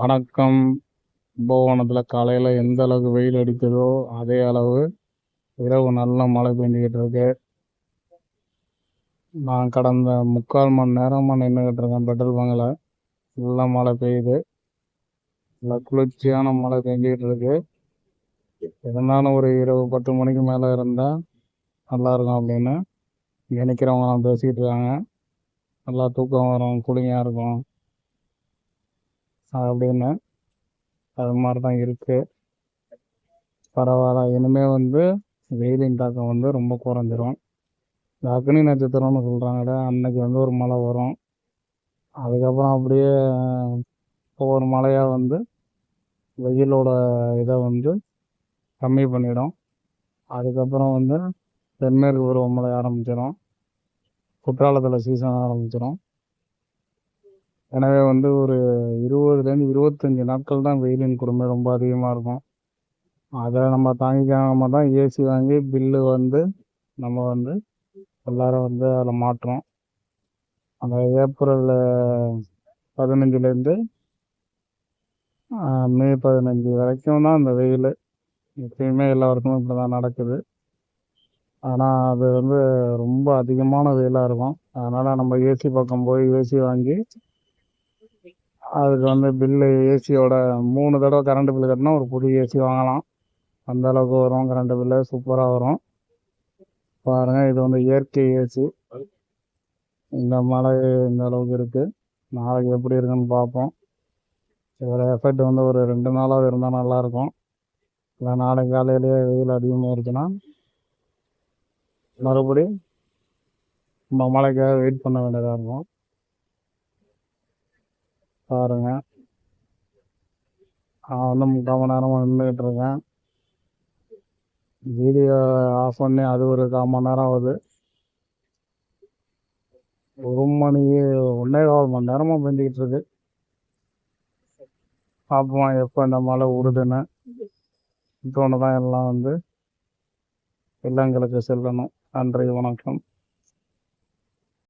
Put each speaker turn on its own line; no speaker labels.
வணக்கம். கும்பகோணத்தில் காலையில் எந்த அளவுக்கு வெயில் அடிக்குதோ அதே அளவு இரவு நல்ல மழை பெஞ்சிக்கிட்டு இருக்கு. நான் கடந்த முக்கால் மணி நேரமாக நின்றுக்கிட்டு இருக்கேன் பெட்ரோல் பங்கில். நல்லா மழை பெய்யுது. நல்லா குளிர்ச்சியான மழை பெஞ்சிக்கிட்டு இருக்கு. இருந்தாலும் ஒரு இரவு பத்து மணிக்கு மேலே இருந்தால் நல்லாயிருக்கும் அப்படின்னு நினைக்கிறவங்களாம் பேசிக்கிட்டு இருக்காங்க. நல்லா தூக்கம் வரும் கூலிங்காக இருக்கும். அப்படின்னு அது மாதிரி தான் இருக்குது பரவாயில்ல. இனிமேல் வந்து வெயிலின் தாக்கம் வந்து ரொம்ப குறைஞ்சிரும். இந்த அக்னி நட்சத்திரம்னு சொல்கிறாங்களே அன்னைக்கு வந்து ஒரு மழை வரும். அதுக்கப்புறம் அப்படியே ஒவ்வொரு மழையாக வந்து வெயிலோட இதை வந்து கம்மி பண்ணிடும். அதுக்கப்புறம் வந்து தென்மேற்கு பருவமழை ஆரம்பிச்சிடும் குற்றாலத்தில் சீசன் ஆரம்பிச்சிடும் எனவே வந்து ஒரு இருபதுலேருந்து இருபத்தஞ்சி நாட்கள் தான் வெயிலின் கொடுமை ரொம்ப அதிகமாக இருக்கும். அதை நம்ம தாங்கிக்காம தான் ஏசி வாங்கி பில்லு வந்து நம்ம வந்து எல்லாரும் வந்து அதில் மாட்டுறோம். அந்த ஏப்ரல் பதினஞ்சுலேருந்து மே பதினஞ்சு வரைக்கும் தான் அந்த வெயில். எப்பயுமே எல்லாருக்குமே இப்படி தான் நடக்குது. ஆனால் அது வந்து ரொம்ப அதிகமான வெயிலாக இருக்கும். அதனால் நம்ம ஏசி பக்கம் போய் ஏசி வாங்கி அதுக்கு வந்து பில்லு ஏசியோட மூணு தடவை கரண்ட் பில்லு கட்டினா ஒரு புது ஏசி வாங்கலாம். அந்த அளவுக்கு வரும் கரண்ட் பில்லு சூப்பராக வரும். பாருங்கள் இது வந்து இயற்கை ஏசி இந்த மழை இந்த அளவுக்கு இருக்குது நாளைக்கு எப்படி இருக்குன்னு பார்ப்போம். இதோட எஃபெக்ட் வந்து ஒரு ரெண்டு நாளாக இருந்தால் நல்லாயிருக்கும் இல்லை நாளைக்கு காலையிலேயே வெயில் அதிகமாக இருக்குன்னா மறுபடி நம்ம மழைக்காக வெயிட் பண்ண வேண்டியதாக இருக்கும். பாருங்க. நான் வந்து முக்கால் மணி நேரமாக நின்றுக்கிட்டு இருக்கேன். வீடியோ ஆஃப் பண்ணி அது ஒரு கால் மணி நேரம் ஆகுது. ஒரு மணி ஒன்றே கால் மணி நேரமாக பெஞ்சிக்கிட்டு இருக்கு. பார்ப்போம் எப்போ இந்த மழை உருதுன்னு தோணு தான் எல்லாம் வந்து இல்லங்களுக்கு செல்லணும். நன்றி வணக்கம்.